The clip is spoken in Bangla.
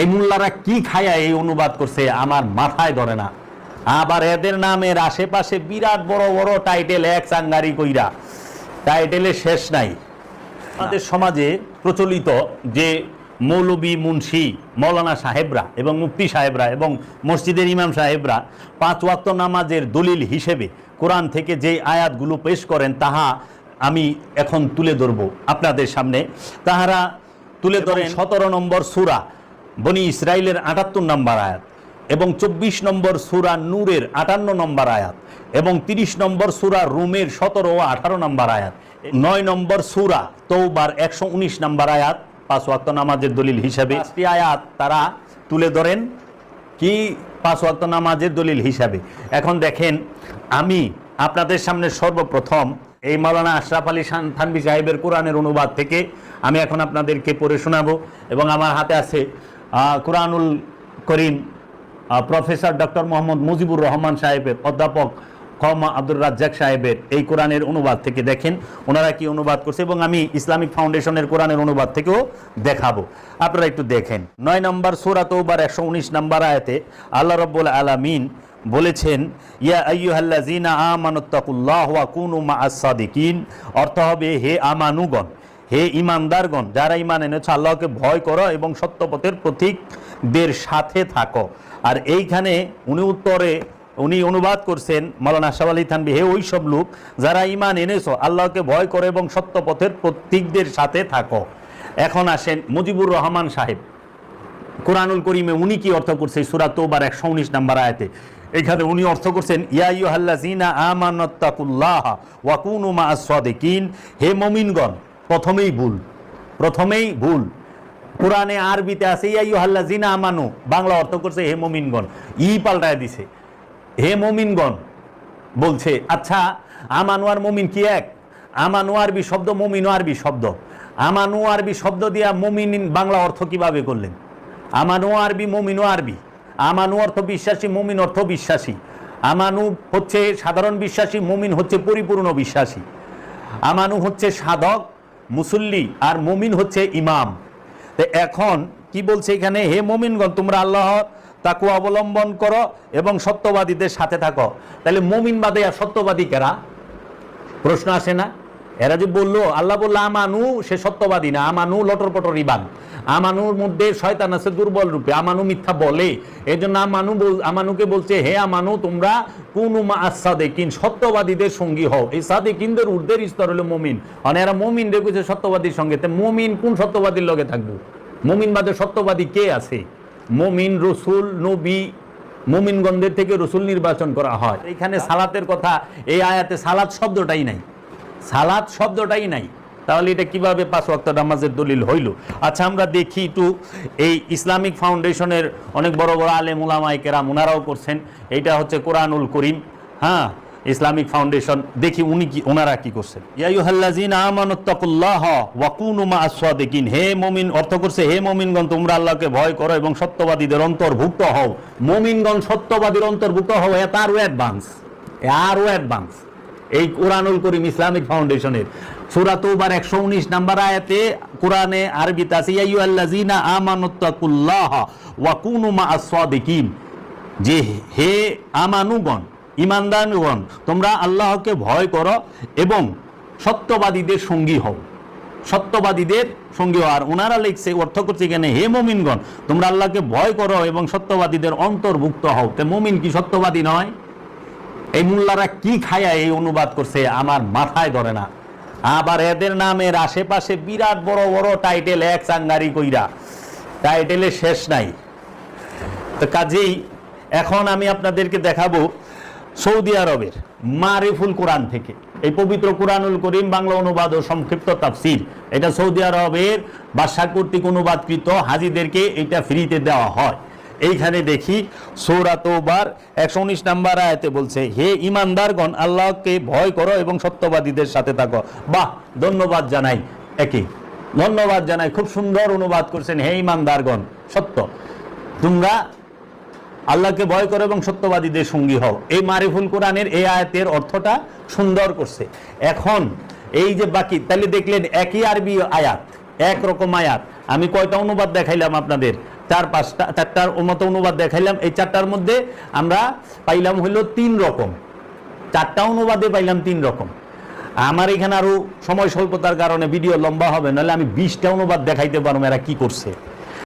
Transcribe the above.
এই মোল্লারা কি খায়া এই অনুবাদ করছে আমার মাথায় ধরে না। আবার এদের নামের আশেপাশে বিরাট বড় বড় টাইটেল এক চাঙ্গারি কইরা। টাইটেলের শেষ নাই। আমাদের সমাজে প্রচলিত যে মৌলবী মুন্সি মৌলানা সাহেবরা এবং মুফতি সাহেবরা এবং মসজিদের ইমাম সাহেবরা পাঁচ ওয়াক্ত নামাজের দলিল হিসেবে কোরআন থেকে যে আয়াতগুলো পেশ করেন তাহা আমি এখন তুলে ধরব আপনাদের সামনে। তাহারা তুলে ধরেন সতেরো নম্বর সুরা। বনি ইসরায়েলের আটাত্তর নম্বর আয়াত এবং চব্বিশ নম্বর সুরা নূরের আটান্ন নম্বর আয়াত এবং তিরিশ নম্বর সুরা রুমের সতেরো ও আঠারো নম্বর আয়াত। নয় নম্বর সুরা তৌবার একশো উনিশ নম্বর আয়াত। পাঁচ নামাজের দলিল হিসাবে। আয়াত তারা তুলে ধরেন কি পাঁচ নামাজের দলিল হিসাবে। এখন দেখেন, আমি আপনাদের সামনে সর্বপ্রথম এই মাওলানা আশরাফ আলী থানভী সাহেবের কোরআনের অনুবাদ থেকে আমি এখন আপনাদেরকে পড়ে শোনাবো এবং আমার হাতে আছে কোরআনুল করিম প্রফেসর ডক্টর মোহাম্মদ মুজিবুর রহমান সাহেবের অধ্যাপক খমা আব্দুর রাজ্জাক সাহেবের এই কোরআনের অনুবাদ থেকে দেখেন, ওনারা কি অনুবাদ করছে এবং আমি ইসলামিক ফাউন্ডেশনের কোরআনের অনুবাদ থেকেও দেখাবো। আপনারা একটু দেখেন। নয় নম্বর সুরাত ওবার একশো উনিশ নম্বর আয়াতে আল্লাহ রব্বুল আলামিন বলেছেন, ইয়া আইয়ুহাল্লাযীনা আমানুত্তাকুল্লাহ ওয়া কুনু মাআস সাদিকিন। অর্থ হবে, হে আমানুগণ হে ইমানদারগণ, যারা ইমান এনেছে, আল্লাহকে ভয় করো এবং সত্যপথের প্রতীকদের সাথে থাকো। আর এইখানে উনি উত্তরে, উনি অনুবাদ করছেন মৌলানা আশাফ আলী থানবি হে ওই সব লোক, যারা ইমান এনেছো, আল্লাহকে ভয় করো এবং সত্যপথের প্রতীকদের সাথে থাকো। এখন আসেন মুজিবুর রহমান সাহেব। কোরআনুল করিমে উনি কি অর্থ করছে? সুরা তোবার একশো উনিশ নাম্বার আয়াতে। এখানে উনি অর্থ করছেন, ইয়া ইয়াইহাল্লাজিনা আমানত্তাকুল্লাহ ওয়াকুনু মা সাদিকিন হে মমিনগণ প্রথমেই ভুল প্রথমেই ভুল। কোরআনে আরবিতে আছে ইয়াইহাল্লাজিনা আমানু বাংলা অর্থ করছে, হে মমিনগণ ই পাল্টায় দিছে। হে মমিনগণ বলছে আচ্ছা আমানু আর মমিন কি এক? আমানু আরবি শব্দ, মমিন আরবি শব্দ। আমানু আরবি শব্দ দিয়া মমিন বাংলা অর্থ কীভাবে করলেন? আমানু আরবি মমিনও আরবি। আমানু অর্থ বিশ্বাসী, মমিন অর্থ বিশ্বাসী। আমানু হচ্ছে সাধারণ বিশ্বাসী, মমিন হচ্ছে পরিপূর্ণ বিশ্বাসী। আমানু হচ্ছে সাধক মুসল্লি আর মমিন হচ্ছে ইমাম। তো এখন কি বলছে এখানে? হে মমিনগণ, তোমরা আল্লাহ তাকে অবলম্বন করো এবং সত্যবাদীদের সাথে থাকো। তাহলে মমিন বাদে আর সত্যবাদী কেরা? প্রশ্ন আসে না? এরা যে বলল, আল্লাহ বলল, আমানু, সে সত্যবাদী না, আমানু লটর পটর ইবান আমানুর মধ্যে শয়তান আছে দুর্বল রূপে, আমানু মিথ্যা বলে। এই জন্য আমানু আমানুকে বলছে, হে আমানু, তোমরা কোন সাদেকিন, সত্যবাদীদের সঙ্গী হও। এই সাদেকিনদের ঊর্ধ্বের স্তর হলো মমিন। মানে এরা মমিন রেখেছে সত্যবাদীর সঙ্গে। তে মমিন কোন সত্যবাদীর লগে থাকব? মমিন বাদে সত্যবাদী কে আছে? মমিন রসুল, নবী, মুমিনগণদের থেকে রসুল নির্বাচন করা হয়। এখানে সালাতের কথা, এই আয়াতে সালাত শব্দটাই নাই। সালাত শব্দটাই নাই। তাহলে এটা কীভাবে পাঁচ ওয়াক্ত নামাজের দলিল হইল? আচ্ছা আমরা দেখি একটু এই ইসলামিক ফাউন্ডেশনের অনেক বড় বড় আলেম উলামাই কেরাম ওনারাও করছেন। এইটা হচ্ছে কোরআনুল করিম। হ্যাঁ ইসলামিক ফাউন্ডেশন। দেখি উনি কি ওনারা কি করছেন? ইয়াইয়ুহাল্লাযীনা আমানুত্তাকুল্লাহ ওয়া কুনু মা'আস সাদিকিন। হে মুমিন, অর্থ করছে হে মুমিনগণ, তোমরা আল্লাহকে ভয় করো এবং সত্যবাদীদের অন্তর্ভুক্ত হও। মুমিনগণ সত্যবাদীর অন্তর্ভুক্ত হও এটা আরও অ্যাডভান্স। আরও অ্যাডভান্স। এই কোরআনুল করিম ইসলামিক ফাউন্ডেশনের। সূরা তৌবার 119 নাম্বার আয়াতে কোরআনে আরবিতে আছে আমানুত্তাকুল্লাহ ওয়া কুনু মা'আস সাদিকিন। যে হে আমানুগণ ইমানদারগণ তোমরা আল্লাহকে ভয় করো এবং সত্যবাদীদের সঙ্গী হও। সত্যবাদীদের সঙ্গী আর ওনারা লিখছে, অর্থ করছে এখানে, হে মমিনগণ, তোমরা আল্লাহকে ভয় করো এবং সত্যবাদীদের অন্তর্ভুক্ত হও। তে মমিন কি সত্যবাদী নয়? এই মোল্লারা কি খায়া এই অনুবাদ করছে আমার মাথায় ধরে না। আবার এদের নামের আশেপাশে বিরাট বড় বড় টাইটেল এক চাঙ্গারি কইরা। টাইটেলের শেষ নাই। তো কাজেই এখন আমি আপনাদেরকে দেখাবো সৌদি আরবের মারিফুল কোরআন থেকে। এই পবিত্র কোরআনুল করিম বাংলা অনুবাদ ও সংক্ষিপ্ত তাফসির। এটা সৌদি আরবের বাদশাহ কর্তৃক অনুবাদকৃত হাজিদেরকে এটা ফ্রিতে দেওয়া হয়। এইখানে দেখি সৌরাতবার একশো উনিশ নাম্বার আয়াতে বলছে, হে ইমানদারগণ, আল্লাহকে ভয় করো এবং সত্যবাদীদের সাথে থাকো। বাহ, ধন্যবাদ জানাই একে ধন্যবাদ জানাই, খুব সুন্দর অনুবাদ করছেন, হে ইমানদারগণ, সত্য। তোমরা আল্লাহকে ভয় করো এবং সত্যবাদীদের সঙ্গী হও। এই মারিফুল কোরআনের এই আয়াতের অর্থটা সুন্দর করছে। এখন এই যে বাকি, তাহলে দেখলেন একই আরবি আয়াত, এক রকম আয়াত। আমি কয়টা অনুবাদ দেখাইলাম আপনাদের? চার পাঁচটা, চারটার মতো অনুবাদ দেখাইলাম। এই চারটার মধ্যে আমরা পাইলাম হলো তিন রকম। চারটা অনুবাদে পাইলাম তিন রকম। আমার এখানে আরও সময় স্বল্পতার কারণে ভিডিও লম্বা হবে, নাহলে আমি বিশটা অনুবাদ দেখাইতে পারব এরা কি করছে।